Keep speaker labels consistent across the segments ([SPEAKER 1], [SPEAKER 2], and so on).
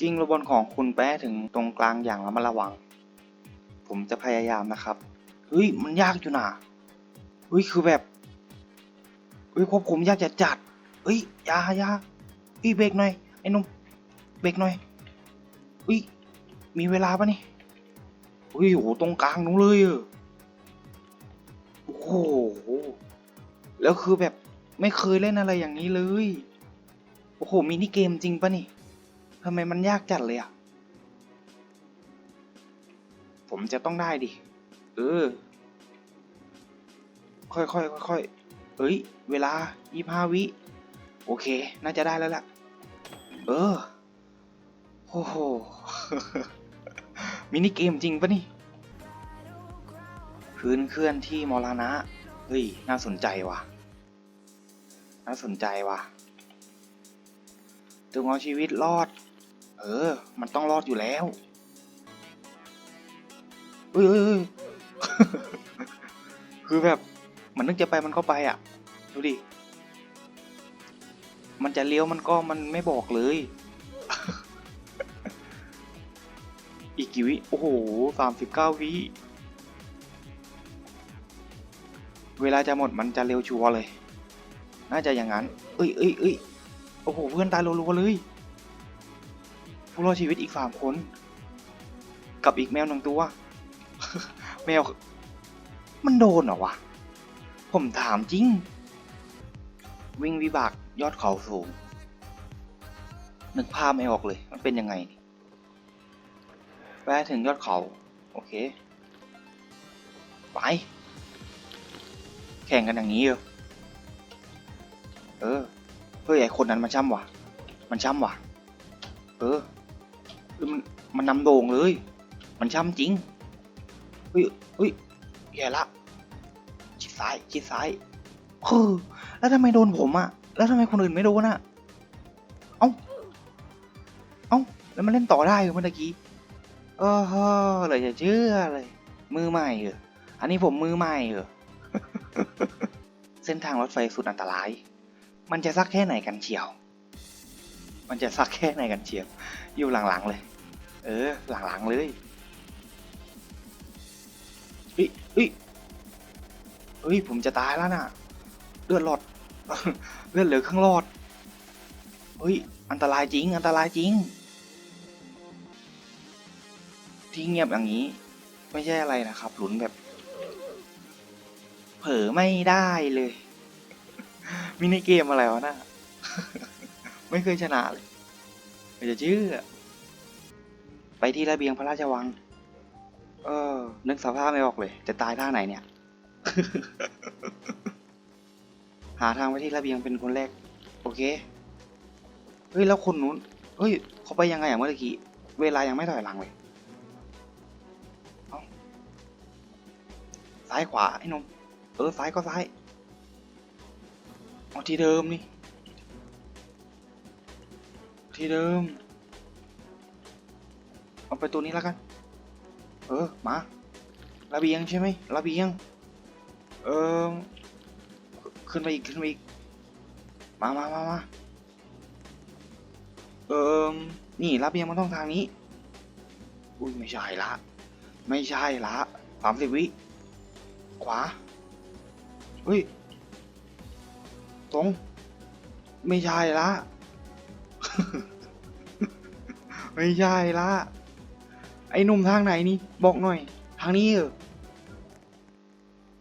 [SPEAKER 1] กิ้งลูกบอลของคุณแป้ถึงตรงกลางอย่างระมัดระวัง ผมจะพยายามนะครับ เฮ้ย มันยากอยู่นะเฮ้ย คือแบบ เฮ้ยควบคุมยากจะจัด เฮ้ยยายาเฮ้ยเบรกหน่อย ไอ้นุ่มเบรกหน่อยเฮ้ย มีเวลาปะนี่เฮ้ย โห ตรงกลางนู้นเลยอะโอ้โห แล้วคือแบบไม่เคยเล่นอะไรอย่างนี้เลย โอ้โหมินิเกมจริงปะนี่ ทำไมมันยากจัดเลยอะ ผมจะต้องได้ดิ เออ ค่อยๆค่อยๆเฮ้ย เวลายี่ห้าวิ โอเค น่าจะได้แล้วล่ะ เออ โอ้โห มินิเกมจริงปะนี่ พื้นเคลื่อนที่มรณะ เฮ้ย น่าสนใจว่ะ น่าสนใจว่ะถึงเอาชีวิตรอด เออ มันต้องรอดอยู่แล้วเอ้ยเอ้ยคือแบบ มันนึกจะไปมันก็ไปอะ ดูดิ มันจะเลี้ยวมันก็มันไม่บอกเลย อีกกี่วิ โอ้โหสามสิบเก้าวิ เวลาจะหมดมันจะเร็วชัวร์เลย น่าจะอย่างนั้น เอ้ยเอ้ยเอ้ยโอ้โห เพื่อนตายรัวๆเลย ผู้รอดชีวิตอีกสามคน กับอีกแมวหนึ่งตัว แมว มันโดนเหรอวะ ผมถามจริง วิ่งวิบากยอดเขาสูง นึกภาพไม่ออกเลย มันเป็นยังไงแวะถึงยอดเขา โอเค ไป แข่งกันอย่างนี้เหรอเออ เฮ้ยไอคนนั้นมันช่ำว่ะ มันช่ำว่ะ เออ เฮ้ยมันมันนำโด่งเลย มันช่ำจริงเฮ้ยเฮ้ยแย่ละ ชิดซ้าย ชิดซ้ายเฮ้อแล้วทำไมโดนผมอะแล้วทำไมคนอื่นไม่โดนอะเอ้า เอ้า แล้วมันเล่นต่อได้เมื่อกี้เออเฮ้อเลยจะเชื่อเลย มือใหม่เหรออันนี้ผมมือใหม่เหรอเส้นทางรถไฟสุดอันตราย มันจะสักแค่ไหนกันเชียว มันจะสักแค่ไหนกันเชียวอยู่หลังๆเลย เออ หลังๆเลยเฮ้ยเฮ้ยเฮ้ย ผมจะตายแล้วน่ะ เลือดหลอด เลือดเหลือครึ่งหลอด เฮ้ย อันตรายจริง อันตรายจริง ที่เงียบอย่างนี้ ไม่ใช่อะไรนะครับ หลุนแบบ เผลอไม่ได้เลยมินิเกมอะไรวะน่ะ ไม่เคยชนะเลยไม่จะเชื่อ ไปที่ระเบียงพระราชวัง เออ นึกสภาพไม่ออกเลย จะตายท่าไหนเนี่ย หาทางไปที่ระเบียงเป็นคนแรก โอเค เฮ้ย แล้วคนนู้น เฮ้ย เขาไปยังไงอย่างเมื่อกี้ เวลายังไม่ถอยหลังเลยเซ้ายขวาไอ้นม เออซ้ายก็ซ้าย เอาที่เดิมนี่ ที่เดิม เอาไปตัวนี้แล้วกัน เออ มาระเบียงใช่ไหมระเบียง เออ ขึ้นไปอีก ขึ้นไปอีก มามามามาเออ นี่ระเบียงมันต้องทางนี้ อุ้ย ไม่ใช่ละ ไม่ใช่ละสามสิบวิ ขวา เฮ้ย ตรง ไม่ใช่ละ ไม่ใช่ละ ไอ้หนุ่มทางไหนนี่ บอกหน่อย ทางนี้เหรอ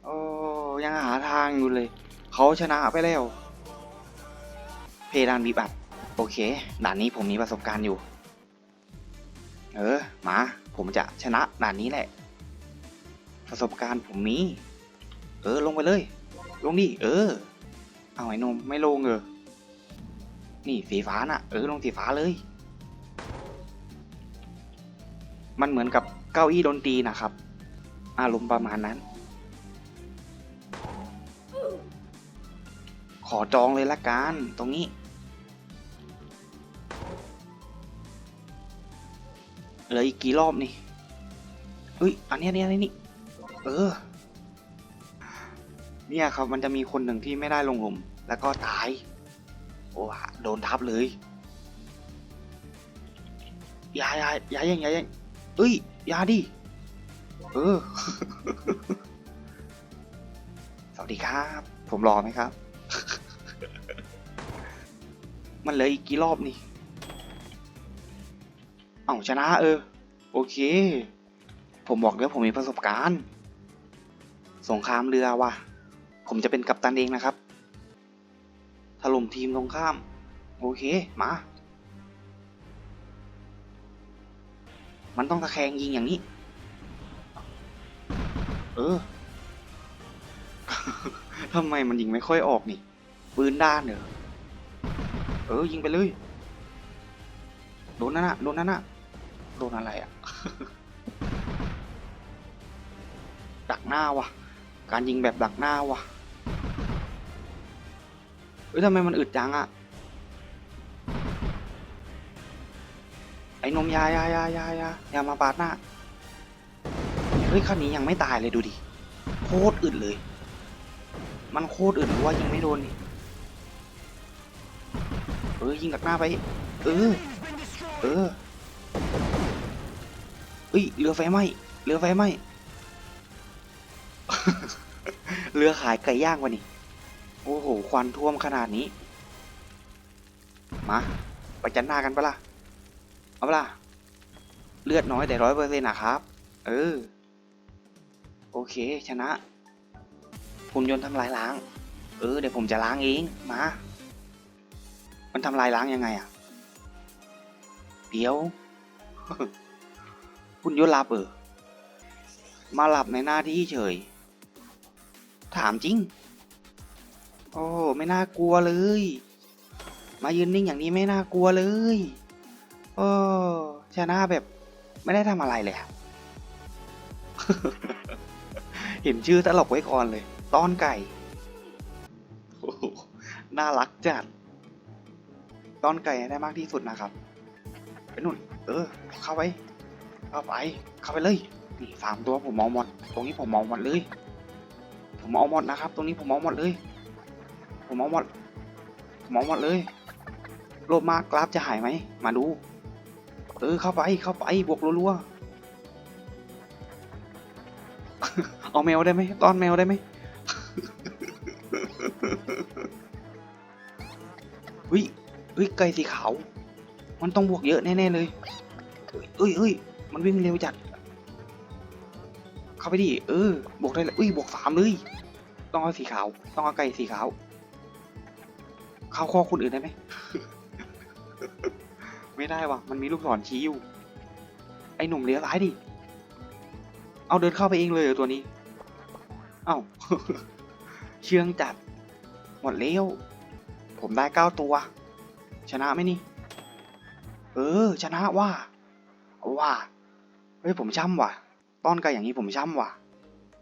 [SPEAKER 1] โอ้ยังหาทางอยู่เลย เขาชนะไปแล้ว เพดานบีบัดโอเค ด่านนี้ผมมีประสบการณ์อยู่ เออ มา ผมจะชนะด่านนี้แหละ ประสบการณ์ผมมี เออ ลงไปเลย ลงดิ เออ เอาไอ้หนมไม่ลงเออ นี่สีฟ้าน่ะ เออลงสีฟ้าเลย มันเหมือนกับเก้าอี้ดนตรีนะครับ อารมณ์ประมาณนั้น ขอจองเลยละกันตรงนี้ เหลืออีกกี่รอบนี่เฮ้ย อันนี้อันนี้อันนี้ เออ เนี่ยครับมันจะมีคนหนึ่งที่ไม่ได้ลงหลุม แล้วก็ตาย โอ้โดนทับเลยยายายายังยายังเอ้ยยาดิเออ สวัสดีครับ ผมรอไหมครับ มันเหลืออีกกี่รอบนี่ เอ้าชนะเออ โอเค ผมบอกแล้วผมมีประสบการณ์ สงครามเรือว่ะ ผมจะเป็นกัปตันเองนะครับ ถล่มทีมตรงข้าม โอเค มา มันต้องตะแคงยิงอย่างนี้ เออทำไมมันยิงไม่ค่อยออกนี่ ปืนด้านเหรอเออ ยิงไปเลย โดนนั่นน่ะ โดนนั่นน่ะ โดนอะไรอะ ดักหน้าวะการยิงแบบดักหน้าวะ เอ้ยทำไมมันอึดจังอะไอ้นมยายายายายาอย่ามาปาดหน้า เฮ้ยคันนี้ยังไม่ตายเลยดูดิ โคตรอึดเลย มันโคตรอึดหรือว่ายิงไม่โดนนี่เออยิงดักหน้าไปเออเออเอ้ยเรือไฟไหม้เรือไฟไหม้เรือขายไก่ย่างวะนี่ โอ้โห ควันท่วมขนาดนี้ มา ไปจันหน้ากันปะล่ะ เอาปะล่ะ เลือดน้อยแต่ร้อยเปอร์เซ็นต์นะครับ เออ โอเค ชนะหุ่นยนต์ทำลายล้าง เออ เดี๋ยวผมจะล้างเอง มา มันทำลายล้างยังไงอะเดี๋ยวหุ่นยนต์หลับเออมาหลับในหน้าที่เฉย ถามจริง โอ้ไม่น่ากลัวเลย มายืนนิ่งอย่างนี้ไม่น่ากลัวเลยโอ้ชนะแบบไม่ได้ทำอะไรเลยอะเห็นชื่อตลกไว้ก่อนเลย ต้อนไก่โอ้โหน่ารักจัด ต้อนไก่ให้ได้มากที่สุดนะครับไปนู่น เออ เข้าไป เข้าไป เข้าไปเลยนี่สามตัวผมมองหมด ตรงนี้ผมมองหมดเลย ผมเอาหมดนะครับ ตรงนี้ผมเอาหมดเลย ผมอาหมดมอาหมดเลย โลภมากกราฟจะหายไหม มาดู เออ เข้าไป เข้าไป บวกรัวๆ เอาแมวได้ไหมต้อนแมวได้ไหมเฮ้ยเฮ้ย ไก่สีขาว มันต้องบวกเยอะแน่ๆเลยเอ้ยเอ้ยมันวิ่งเร็วจัด เข้าไปดิ เออ บวกได้เลยอุ้ย บวกสามเลย ต้องเอาสีขาว ต้องเอาไก่สีขาว เข้าข้อคนอื่นได้ไหม ไม่ได้ว่ะ มันมีลูกศรชี้อยู่ ไอ้หนุ่มเลี้ยวร้ายดิ เอาเดินเข้าไปเองเลยเหรอตัวนี้ เอ้า เชื่องจัด หมดแล้วผมได้เก้าตัว ชนะไหมนี่ เออ ชนะว่า ว่า เฮ้ยผมช่ำว่ะ ต้อนไก่อย่างนี้ผมช่ำว่ะ